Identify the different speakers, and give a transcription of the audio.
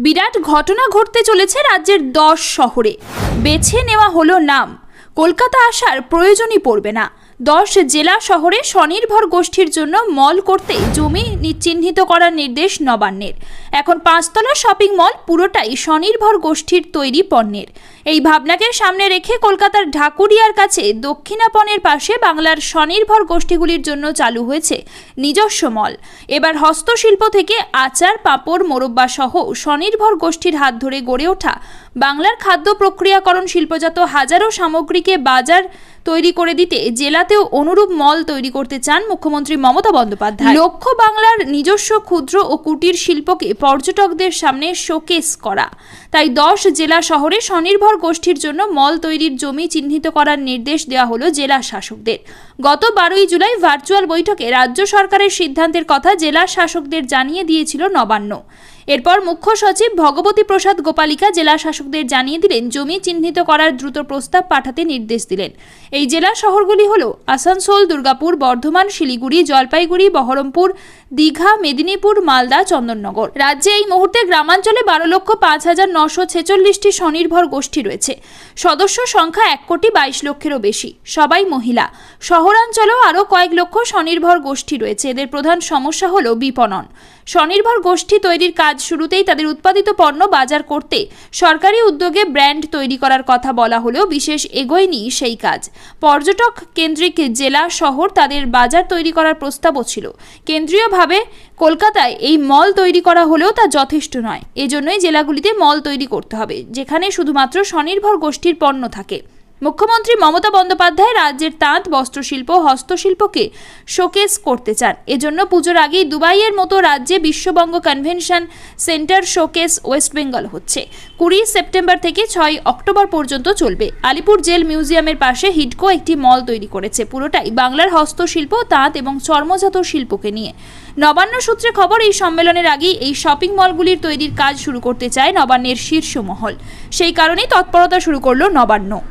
Speaker 1: বিরাট ঘটনা ঘটতে চলেছে রাজ্যের দশ শহরে। বেছে নেওয়া হলো নাম। কলকাতা আসার প্রয়োজনই পড়বে না। দশ জেলা শহরে স্বনির্ভর গোষ্ঠীর জন্য মল করতে জমি চিহ্নিত করার নির্দেশ নবান্নের। এখন পাঁচতলা শপিং মল পুরোটাই স্বনির্ভর গোষ্ঠীর তৈরি পণ্যের। এই ভাবনাকে সামনে রেখে কলকাতার ঢাকুরিয়ার কাছে দক্ষিণাপনের পাশে বাংলার স্বনির্ভর গোষ্ঠীগুলির জন্য চালু হয়েছে নিজস্ব মল। এবার হস্তশিল্প থেকে আচার, পাপড়, মোরব্বা সহ স্বনির্ভর গোষ্ঠীর হাত ধরে গড়ে ওঠা বাংলার খাদ্য প্রক্রিয়াকরণ শিল্পজাত হাজারো সামগ্রীকে বাজার তৈরি করে দিতে জেলাতেও অনুরূপ মল তৈরি করতে চান মুখ্যমন্ত্রী মমতা বন্দ্যোপাধ্যায়। লক্ষ্য বাংলার নিজস্ব ক্ষুদ্র ও কুটির শিল্পকে পর্যটকদের সামনে শোকেস করা। তাই দশ জেলা শহরে স্বনির্ভর গোষ্ঠীর জন্য মল তৈরির জমি চিহ্নিত করার নির্দেশ দেওয়া হলো জেলা শাসকদের। গত বারোই জুলাই ভার্চুয়াল বৈঠকে রাজ্য সরকারের সিদ্ধান্তের কথা জেলা শাসকদের জানিয়ে দিয়েছিল নবান্ন। এরপর মুখ্য সচিব ভগবতী প্রসাদ গোপালিকা জেলা শাসকদের জানিয়ে দিলেন, জমি চিহ্নিত করার দ্রুত প্রস্তাব পাঠাতে নির্দেশ দিলেন। এই জেলা শহরগুলি হল আসানসোল, দুর্গাপুর, বর্ধমান, শিলিগুড়ি, জলপাইগুড়ি, বহরমপুর, দীঘা, মেদিনীপুর, মালদা, চন্দননগর। রাজ্যে এই মুহূর্তে গ্রামাঞ্চলে বারো লক্ষ পাঁচ হাজার নশো ছেচল্লিশটি স্বনির্ভর গোষ্ঠী রয়েছে। সদস্য সংখ্যা এক কোটি বাইশ লক্ষেরও বেশি। সবাই মহিলা। শহরাঞ্চলেও আরও কয়েক লক্ষ স্বনির্ভর গোষ্ঠী রয়েছে। এদের প্রধান সমস্যা হল বিপণন। স্বনির্ভর গোষ্ঠী তৈরির কাজ শুরুতেই তাদের উৎপাদিত পণ্য বাজার করতে সরকারি উদ্যোগে ব্র্যান্ড তৈরি করার কথা বলা হলেও বিশেষ এগোয়নি সেই কাজ। পর্যটক কেন্দ্রিক জেলা শহর তাদের বাজার তৈরি করার প্রস্তাবও ছিল। কেন্দ্রীয়ভাবে কলকাতায় এই মল তৈরি করা হলেও তা যথেষ্ট নয়। এজন্যই জেলাগুলিতে মল তৈরি করতে হবে, যেখানে শুধুমাত্র স্বনির্ভর গোষ্ঠীর পণ্য থাকে। মুখ্যমন্ত্রী মমতা বন্দ্যোপাধ্যায় রাজ্যের তাঁত, বস্ত্রশিল্প হস্তশিল্পকে শোকেস করতে চান। এজন্য পুজোর আগেই দুবাইয়ের মতো রাজ্যে Biswa Bangla convention centre showcase West Bengal হচ্ছে। কুড়ি সেপ্টেম্বর থেকে ছয় অক্টোবর পর্যন্ত চলবে। আলিপুর জেল মিউজিয়ামের পাশে হিডকো একটি মল তৈরি করেছে। পুরোটাই বাংলার হস্তশিল্প, তাঁত এবং চর্মজাত শিল্পকে নিয়ে। নবান্ন সূত্রে খবর, এই সম্মেলনের আগেই এই শপিং মলগুলির তৈরির কাজ শুরু করতে চায় নবান্নের শীর্ষ মহল। সেই কারণেই তৎপরতা শুরু করল নবান্ন।